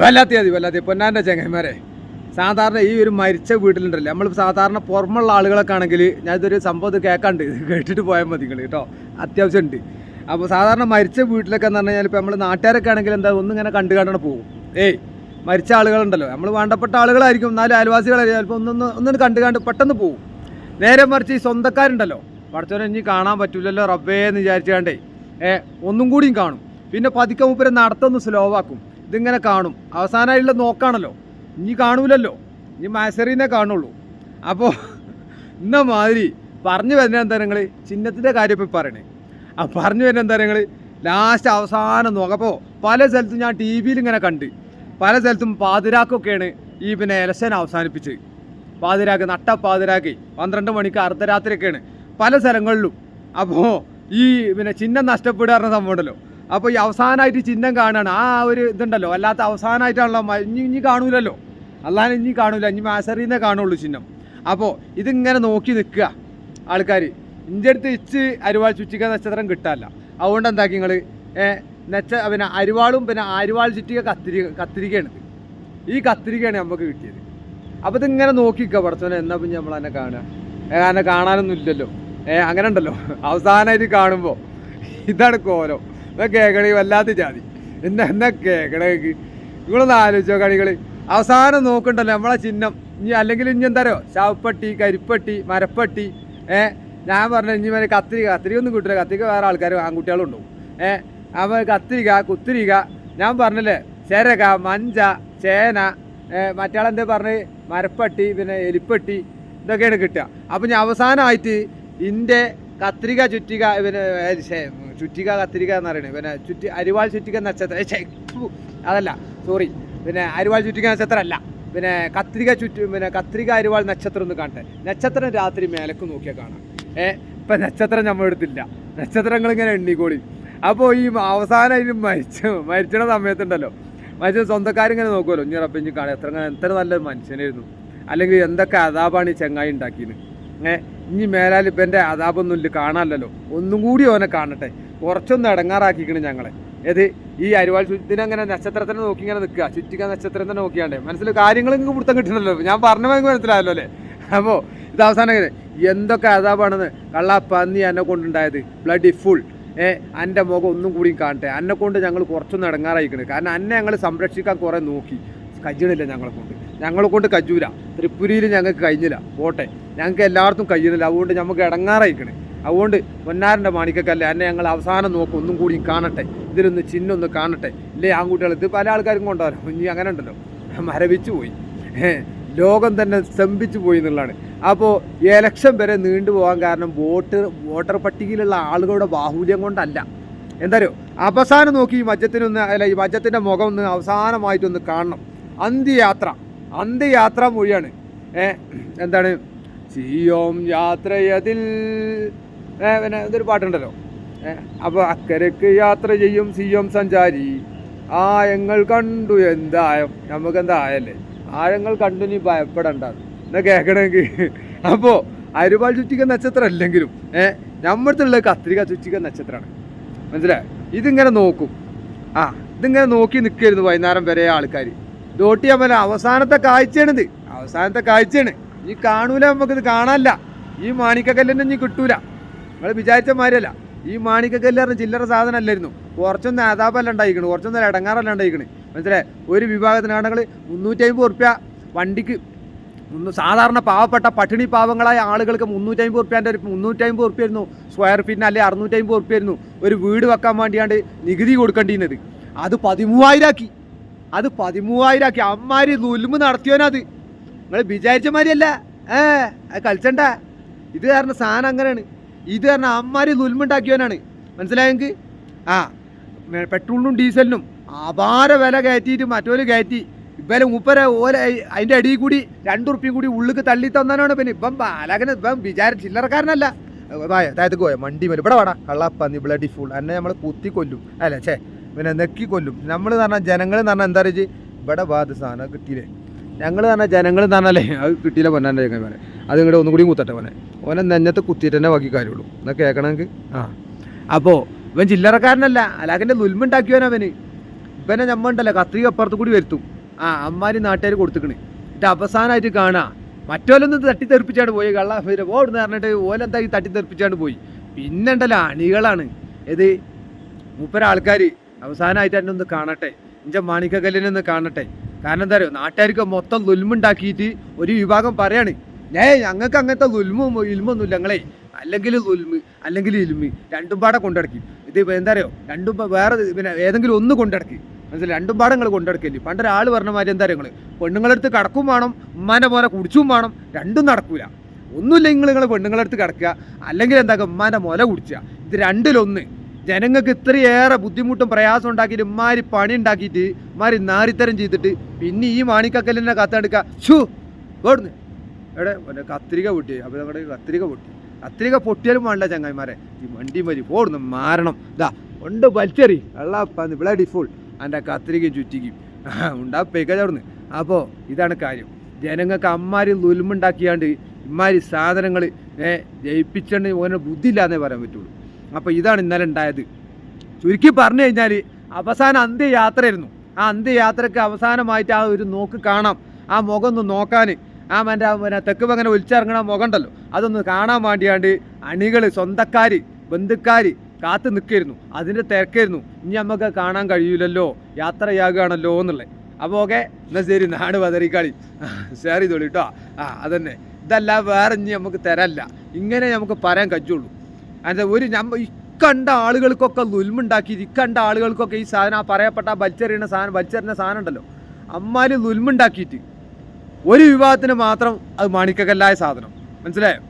വല്ലാത്ത മതി വല്ലാത്ത. പൊന്നാന്റെ ചെങ്ങന്മാരെ സാധാരണ ഈ ഒരു മരിച്ച വീട്ടിലുണ്ടല്ലോ. നമ്മൾ സാധാരണ പുറമുള്ള ആളുകളൊക്കെ ആണെങ്കിൽ ഞാൻ ഇതൊരു സംഭവം ഇത് കേൾക്കാണ്ട് കേട്ടിട്ട് പോയാൽ മതി നിങ്ങൾ കേട്ടോ. അത്യാവശ്യം ഉണ്ട് അപ്പോൾ സാധാരണ മരിച്ച വീട്ടിലൊക്കെ എന്ന് പറഞ്ഞു കഴിഞ്ഞാൽ ഇപ്പോൾ നമ്മൾ നാട്ടുകാരൊക്കെ ആണെങ്കിൽ എന്താ ഒന്നിങ്ങനെ കണ്ടു കാണാൻ പോകും. ഏയ് മരിച്ച ആളുകളുണ്ടല്ലോ. നമ്മൾ വേണ്ടപ്പെട്ട ആളുകളായിരിക്കും. എന്നാലും അയൽവാസികളായിരിക്കും. ചിലപ്പോൾ ഒന്നൊന്ന് ഒന്നും കണ്ടു കണ്ട് പെട്ടെന്ന് പോകും. നേരെ മറിച്ച് ഈ സ്വന്തക്കാരുണ്ടല്ലോ. പഠിച്ചവനെ ഇനി കാണാൻ പറ്റില്ലല്ലോ റബ്ബേ എന്ന് വിചാരിച്ചാണ്ടേ ഏ ഒന്നും കൂടിയും കാണും. പിന്നെ പതുക്കെ നടത്തൊന്ന് സ്ലോ ആക്കും. ഇതിങ്ങനെ കാണും. അവസാനമായിട്ടുള്ള നോക്കാണല്ലോ. ഇനി കാണൂലല്ലോ. ഇനി മാസറിനെ കാണുള്ളൂ. അപ്പോൾ ഇന്ന മാതിരി പറഞ്ഞു വരുന്ന എന്താ നിങ്ങൾ ചിഹ്നത്തിന്റെ കാര്യം ഇപ്പോൾ പറയണേ. ആ പറഞ്ഞു വരുന്ന എന്താ നിങ്ങൾ ലാസ്റ്റ് അവസാനം നോക്കപ്പോൾ പല സ്ഥലത്തും ഞാൻ ടി വിയിൽ ഇങ്ങനെ കണ്ട്. പല സ്ഥലത്തും പാതിരാക്കൊക്കെയാണ് ഈ പിന്നെ ഇലക്ഷൻ അവസാനിപ്പിച്ചത്. പാതിരാക്ക് നട്ട പാതിരാക്കി പന്ത്രണ്ട് മണിക്ക് അർദ്ധരാത്രിയൊക്കെയാണ് പല സ്ഥലങ്ങളിലും. അപ്പോൾ ഈ പിന്നെ ചിഹ്നം നഷ്ടപ്പെടുക പറഞ്ഞ സംഭവം ഉണ്ടല്ലോ. അപ്പോൾ ഈ അവസാനമായിട്ട് ചിഹ്നം കാണുകയാണ് ആ ഒരു ഇതുണ്ടല്ലോ. അല്ലാത്ത അവസാനമായിട്ടാണല്ലോ ഇനി ഇനി കാണൂലല്ലോ. അല്ലാതെ ഇനി കാണൂല. ഇനി മാസറിന്നേ കാണുള്ളൂ ചിഹ്നം. അപ്പോൾ ഇതിങ്ങനെ നോക്കി നിൽക്കുക ആൾക്കാർ ഇന്റെ അടുത്ത് ഇച്ച് അരിവാൾ ചുറ്റിക്ക നക്ഷത്രം കിട്ടാല്ല അതുകൊണ്ട് എന്താക്കി നിങ്ങൾ നെച്ച പിന്നെ അരിവാളും പിന്നെ അരിവാൾ ചുറ്റിക കത്തിരി കത്തിരിക്കയാണ്. ഈ കത്തിരിക്കയാണ് നമുക്ക് കിട്ടിയത്. അപ്പോൾ ഇതിങ്ങനെ നോക്കിക്കുക പടച്ചോനെ. എന്നാ പിന്നെ നമ്മൾ എന്നെ കാണുക? കാരണം കാണാനൊന്നും ഇല്ലല്ലോ. ഏ അങ്ങനെ ഉണ്ടല്ലോ. അവസാനമായിട്ട് കാണുമ്പോൾ ഇതാണ് കോലം. എന്നാ കേൾക്കണി വല്ലാത്ത ജാതി. എന്നെ എന്നാ കേൾക്കണേക്ക് നിങ്ങളൊന്ന് ആലോചിച്ചോ കളികൾ അവസാനം നോക്കണ്ടല്ലോ നമ്മളെ ചിഹ്നം. ഇനി അല്ലെങ്കിൽ ഇനി എന്താരോ ശവപ്പെട്ടി കരിപ്പെട്ടി മരപ്പെട്ടി ഏ? ഞാൻ പറഞ്ഞ ഇനി വരെ കത്തിരിക കത്തിരിക ഒന്നും കിട്ടില്ല കത്തിരിക വേറെ ആൾക്കാർ ആൺകുട്ടികളും ഉണ്ടാവും. ഏ? അപ്പോൾ കത്തിരിക കുത്തിരിക ഞാൻ പറഞ്ഞല്ലേ? ചേരക മഞ്ച ചേന മറ്റാളെന്താ പറഞ്ഞ്? മരപ്പട്ടി പിന്നെ എലിപ്പെട്ടി ഇതൊക്കെയാണ് കിട്ടുക. അപ്പം ഞാൻ അവസാനമായിട്ട് ഇന്റെ കത്രിക ചുറ്റിക പിന്നെ ചുറ്റിക കത്രിക എന്ന് പറയുന്നത് പിന്നെ ചുറ്റി അരിവാൾ ചുറ്റിക നക്ഷത്രം അതല്ല സോറി പിന്നെ അരിവാൾ ചുറ്റിക നക്ഷത്രം അല്ല. പിന്നെ കത്രിക ചുറ്റും പിന്നെ കത്രിക അരിവാൾ നക്ഷത്രം ഒന്ന് കാണട്ടെ നക്ഷത്രം രാത്രി മേലക്ക് നോക്കിയാൽ കാണാം. ഏ ഇപ്പം നക്ഷത്രം നമ്മൾ എടുത്തില്ല. നക്ഷത്രങ്ങൾ ഇങ്ങനെ എണ്ണിക്കോളി. അപ്പോൾ ഈ അവസാനം ഇനി മരിച്ച മരിച്ചണ സമയത്തുണ്ടല്ലോ. മരിച്ച സ്വന്തക്കാരിങ്ങനെ നോക്കുമല്ലോ ഇനി റബ്ബ് ഇനി കാണാം എത്ര എത്ര നല്ലൊരു മനുഷ്യനായിരുന്നു. അല്ലെങ്കിൽ എന്തൊക്കെ അതാപാണ് ഈ ചെങ്ങായി ഉണ്ടാക്കിയത്? ഏ ഇനി എന്റെ അതാപൊന്നും ഇല്ല കാണാമല്ലോ ഒന്നും കൂടി ഓനെ കാണട്ടെ. കുറച്ചൊന്ന് ഇടങ്ങാറാക്കിക്കണ് ഞങ്ങളെ. ഏത്? ഈ അരിവാൾ ചുറ്റിനങ്ങനെ നക്ഷത്രത്തിനെ നോക്കി ഇങ്ങനെ നിൽക്കുക ചുറ്റിക്ക നക്ഷത്രത്തിനെ നോക്കിയാണ്ടേ. മനസ്സിൽ കാര്യങ്ങൾ നിങ്ങൾക്ക് പിടുത്തം കിട്ടണല്ലോ ഞാൻ പറഞ്ഞ മനസ്സിലായല്ലോ അല്ലേ? അപ്പോൾ ഇത് അവസാനം എന്തൊക്കെ അതാപാണെന്ന് കള്ള പന്നി എന്നെ കൊണ്ടുണ്ടായത്? ബ്ലഡ് ഫുൾ ഏ എന്റെ മുഖം ഒന്നും കൂടി കാണട്ടെ. എന്നെ കൊണ്ട് ഞങ്ങൾ കുറച്ചൊന്നും ഇടങ്ങാറായിക്കണ്. കാരണം എന്നെ ഞങ്ങൾ സംരക്ഷിക്കാൻ കുറേ നോക്കി. കജ്ജണില്ല ഞങ്ങളെ കൊണ്ട്. ഞങ്ങളെ കൊണ്ട് കജ്ജൂല. ത്രിപുരയിൽ ഞങ്ങൾക്ക് കഴിഞ്ഞില്ല. പോട്ടെ. ഞങ്ങൾക്ക് എല്ലായിടത്തും കഴിയുന്നില്ല അതുകൊണ്ട് നമുക്ക് ഇടങ്ങാറായിക്കണ്. അതുകൊണ്ട് പൊന്നാരന്റെ മാണിക്കക്കല്ല. എന്നെ ഞങ്ങൾ അവസാനം നോക്കും. ഒന്നും കൂടി കാണട്ടെ. ഇതിലൊന്ന് ചിഹ്നം ഒന്ന് കാണട്ടെ. ഇല്ലേ ആൺകുട്ടികൾ ഇത് പല ആൾക്കാരും കൊണ്ടുവരാം. ഇനി അങ്ങനെ ഉണ്ടല്ലോ. മരവിച്ചു പോയി. ലോകം തന്നെ സ്തംഭിച്ചു പോയി എന്നുള്ളതാണ്. അപ്പോൾ എലക്ഷൻ വരെ നീണ്ടുപോകാൻ കാരണം വോട്ട് വോട്ടർ പട്ടികയിലുള്ള ആളുകളുടെ ബാഹുല്യം കൊണ്ടല്ല. എന്തായാലും അവസാനം നോക്കി ഈ മജ്ജത്തിനൊന്ന് അല്ല ഈ മജ്ജത്തിന്റെ മുഖം ഒന്ന് അവസാനമായിട്ടൊന്ന് കാണണം. അന്ത്യയാത്ര. അന്ത്യയാത്ര മൊഴിയാണ്. എന്താണ്? സിയോം യാത്രയതിൽ പിന്നെ ഇതൊരു പാട്ടുണ്ടല്ലോ. അപ്പോൾ അക്കരക്ക് യാത്ര ചെയ്യും സി എം സഞ്ചാരി. ആയങ്ങൾ കണ്ടു എന്തായം? നമുക്ക് എന്താ ആയല്ലേ ആഴങ്ങൾ കണ്ടു നീ ഭയപ്പെടണ്ട. എന്നാ കേൾക്കണമെങ്കിൽ അപ്പോൾ അരുപാൽ ചുറ്റിക്ക നക്ഷത്രം അല്ലെങ്കിലും ഏഹ് നമ്മടുത്തുള്ള കത്രിക ചുറ്റിക്ക നക്ഷത്രമാണ്. മനസ്സിലായി? ഇതിങ്ങനെ നോക്കും. ആ ഇതിങ്ങനെ നോക്കി നിൽക്കായിരുന്നു വൈകുന്നേരം വരെ ആൾക്കാർ ഡോട്ട് അമ്മല അവസാനത്തെ കാഴ്ചയാണിത്. അവസാനത്തെ കാഴ്ചയാണ്. ഈ കാണൂല നമുക്കിത് കാണാനില്ല. ഈ മാണിക്കക്കല്ലിനെ ഇനി കിട്ടൂല. നിങ്ങൾ വിചാരിച്ച മാതിരിയല്ല ഈ മാണിക്കക്കല്ല് ചില്ലറ സാധനം അല്ലായിരുന്നു കുറച്ചൊന്ന് ആതാപല്ല ഉണ്ടായിക്കണ് കുറച്ചൊന്ന് ഇടങ്ങാറല്ല ഉണ്ടായിക്കണ് മനസ്സിലായി? ഒരു വിഭാഗത്തിനാണെങ്കിൽ മുന്നൂറ്റമ്പത് റുപ്യ വണ്ടിക്ക് സാധാരണ പാവപ്പെട്ട പട്ടിണി പാവങ്ങളായ ആളുകൾക്ക് മുന്നൂറ്റമ്പത് റുപ്യന്റെ ഒരു മുന്നൂറ്റമ്പത് റുപ്യായിരുന്നു സ്ക്വയർ ഫീറ്റിന് അല്ലെങ്കിൽ അറുന്നൂറ്റമ്പത് റുപ്യായിരുന്നു ഒരു വീട് വെക്കാൻ വേണ്ടിയാണ്ട് നികുതി കൊടുക്കേണ്ടിയിരുന്നത്. അത് പതിമൂവായിരം ആക്കി അത് പതിമൂവായിരം ആക്കി അമ്മാരി നുൽമ് നടത്തിയോനത് നിങ്ങൾ വിചാരിച്ച മാതിരിയല്ല ഏ അത് കളിച്ചണ്ട. ഇത് കാരണം സാധനം അങ്ങനെയാണ്. ഇത് പറഞ്ഞാൽ അമ്മാരി നുൽമുണ്ടാക്കിയവനാണ് മനസ്സിലായെങ്കിൽ ആ പെട്രോളിനും ഡീസലിനും അപാര വില കയറ്റിയിട്ട് മറ്റോര് കയറ്റി. ഇപ്പം മൂപ്പര ഓല അതിന്റെ അടിയിൽ കൂടി രണ്ടുറുപ്പ്യം കൂടി ഉള്ളിക്ക് തള്ളി തന്നാനാണ് പിന്നെ ഇപ്പം ബാലകന് ഇപ്പം വിചാര ചില്ലറക്കാരനല്ല. താഴത്തേക്ക് പോയ? മണ്ടി മേലും. ഇവിടെ വേണം കള്ളപ്പന്നി ബ്ലഡി ഫുൾ എന്നെ നമ്മൾ കുത്തി കൊല്ലും. അല്ല ചേ പിന്നെ നെക്കി കൊല്ലും. നമ്മൾ എന്ന് പറഞ്ഞാൽ ജനങ്ങൾ എന്ന് പറഞ്ഞാൽ എന്താ പറയുക ഇവിടെ ബാധ സാധനം കിട്ടിയില്ലേ? ഞങ്ങൾ പറഞ്ഞാൽ ജനങ്ങൾ എന്ന് പറഞ്ഞാലേ അത് കിട്ടിയില്ല പൊന്നാന്റെ ചങ്ങന്മാരെ അത് ഇങ്ങോട്ട് ഒന്നും കൂടി കുത്തട്ടെ അവനെ ഓനെ നെഞ്ഞത്ത് കുത്തിയിട്ട് തന്നെ ബാക്കി കാര്യമുള്ളൂ. എന്നാ കേൾക്കണമെങ്കിൽ ആ. അപ്പോൾ ഇവൻ ചില്ലറക്കാരനല്ല. അലാഖിന്റെ നുൽമുണ്ടാക്കിയവനവന് ഇവനെ. ഞമ്മ ഉണ്ടല്ലോ കത്രിക അപ്പുറത്ത് കൂടി വരുത്തും. ആ അമ്മാരി നാട്ടുകാർ കൊടുത്തുക്കണ്. എന്നിട്ട് അവസാനമായിട്ട് കാണാം മറ്റോലൊന്നും തട്ടിത്തെറിപ്പിച്ചാണ്ട് പോയി. കള്ള ഓടുന്ന് പറഞ്ഞിട്ട് ഓലെന്താ ഈ തട്ടിത്തെറിപ്പിച്ചാണ്ട് പോയി. പിന്നെ ഉണ്ടല്ലോ അണികളാണ്. ഏത്? മൂപ്പരാൾക്കാർ അവസാനമായിട്ട് എന്നെ ഒന്ന് കാണട്ടെ. എന്റെ മാണിക്കക്കല്ലിനെ ഒന്ന് കാണട്ടെ. കാരണം എന്താ പറയുക നാട്ടുകാർക്ക് മൊത്തം ലുൽമുണ്ടാക്കിയിട്ട് ഒരു വിഭാഗം പറയാണ്. ഏ ഞങ്ങൾക്ക് അങ്ങനത്തെ ലുൽമും ഇൽമൊന്നുമില്ല ഞങ്ങളെ അല്ലെങ്കിൽ ലുൽമ് അല്ലെങ്കിൽ ഇൽമ് രണ്ടും പാടെ കൊണ്ടടക്കി. ഇത് എന്താ അറിയോ? രണ്ടും വേറെ പിന്നെ ഏതെങ്കിലും ഒന്ന് കൊണ്ടടക്കി. മനസ്സിലായി? രണ്ടും പാടെ നിങ്ങൾ കൊണ്ടടക്കില്ലേ. പണ്ടൊരാൾ പറഞ്ഞ മാതിരി എന്താ അറിയോ നിങ്ങൾ പെണ്ണുങ്ങളെടുത്ത് കടക്കും വേണം ഉമ്മാനെ പോലെ കുടിച്ചും വേണം രണ്ടും നടക്കൂല. ഒന്നുമില്ല നിങ്ങൾ നിങ്ങൾ പെണ്ണുങ്ങളെടുത്ത് കിടക്കുക. അല്ലെങ്കിൽ എന്താ ഉമ്മാന്റെ മുല കുടിക്കുക ഇത് രണ്ടിലൊന്ന്. ജനങ്ങൾക്ക് ഇത്രയേറെ ബുദ്ധിമുട്ടും പ്രയാസം ഉണ്ടാക്കിയിട്ട് ഇമ്മാരി പണി ഉണ്ടാക്കിയിട്ട് ഇമാരി നാരിത്തരം ചെയ്തിട്ട് പിന്നെ ഈ മാണിക്കക്കല്ലിനെ കത്തെടുക്കുക ഷൂ ഓടുന്നു എവിടെ? കത്രിക പൊട്ടി. അപ്പോൾ നമ്മുടെ കത്രിക പൊട്ടി. കത്രിക പൊട്ടിയാലും വേണ്ട ചങ്ങായിമാരെ. ഈ വണ്ടി മരി പോടുന്നു മാരണം ഇതാ ഉണ്ട് വലിച്ചെറി. വെള്ളപ്പാന്ന് ഇവിടെ ഡിഫോൾ എന്റെ കത്രികയും ചുറ്റിക്കും. ഉണ്ടാ പെക്കച്ചവിടുന്ന് അപ്പോൾ ഇതാണ് കാര്യം. ജനങ്ങൾക്ക് അമ്മാരി ദുൽമുണ്ടാക്കിയാണ്ട് ഇമാരി സാധനങ്ങൾ ജയിപ്പിച്ചുകൊണ്ട് ഓനെ ബുദ്ധി ഇല്ലാന്നേ പറയാൻ പറ്റുള്ളൂ. അപ്പോൾ ഇതാണ് ഇന്നലെ ഉണ്ടായത്. ചുരുക്കി പറഞ്ഞു കഴിഞ്ഞാൽ അവസാന അന്ത്യയാത്രയായിരുന്നു. ആ അന്ത്യയാത്രയ്ക്ക് അവസാനമായിട്ട് ആ ഒരു നോക്ക് കാണാം. ആ മുഖം ഒന്ന് നോക്കാൻ ആ മന്റെ പിന്നെ തെക്ക് അങ്ങനെ ഒലിച്ചിറങ്ങണ മുഖമുണ്ടല്ലോ. അതൊന്ന് കാണാൻ വേണ്ടിയാണ്ട് അണികൾ സ്വന്തക്കാർ ബന്ധുക്കാർ കാത്തു നിൽക്കായിരുന്നു. അതിന്റെ തിരക്കായിരുന്നു. ഇനി നമുക്ക് കാണാൻ കഴിയില്ലല്ലോ യാത്രയാകുകയാണല്ലോ എന്നുള്ളത്. അപ്പോൾ ഓക്കെ എന്നാൽ ശരി നാട് വതറിക്കളി. ഷെയർ ചെയ്തോളൂ കേട്ടോ ആ അതന്നെ. ഇതല്ല വേറെ ഇനി നമുക്ക് തരല്ല. ഇങ്ങനെ നമുക്ക് പറയാൻ കഴിയുള്ളൂ. അതിന്റെ ഒരു നമ്മ ഇക്കണ്ട ആളുകൾക്കൊക്കെ ലുൽമുണ്ടാക്കി ഇക്കണ്ട ആളുകൾക്കൊക്കെ ഈ സാധനം ആ പറയപ്പെട്ട ബൽച്ചെറിയുന്ന സാധനം ബൽച്ചെറിയുന്ന സാധനം ഉണ്ടല്ലോ. അമ്മാര് ലുൽമുണ്ടാക്കിയിട്ട് ഒരു വിഭാഗത്തിന് മാത്രം അത് മാണിക്കക്കല്ലായ സാധനം. മനസ്സിലായോ?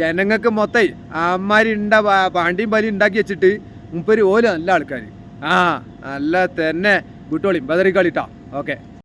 ജനങ്ങൾക്ക് മൊത്തം അമ്മമാരി ഉണ്ട പാണ്ടിയും പലി ഉണ്ടാക്കി വെച്ചിട്ട് മുപ്പര് ഓല നല്ല ആൾക്കാർ ആ നല്ല തന്നെ. വിട്ടോളി ബദറി കളിട്ടാ ഓക്കെ.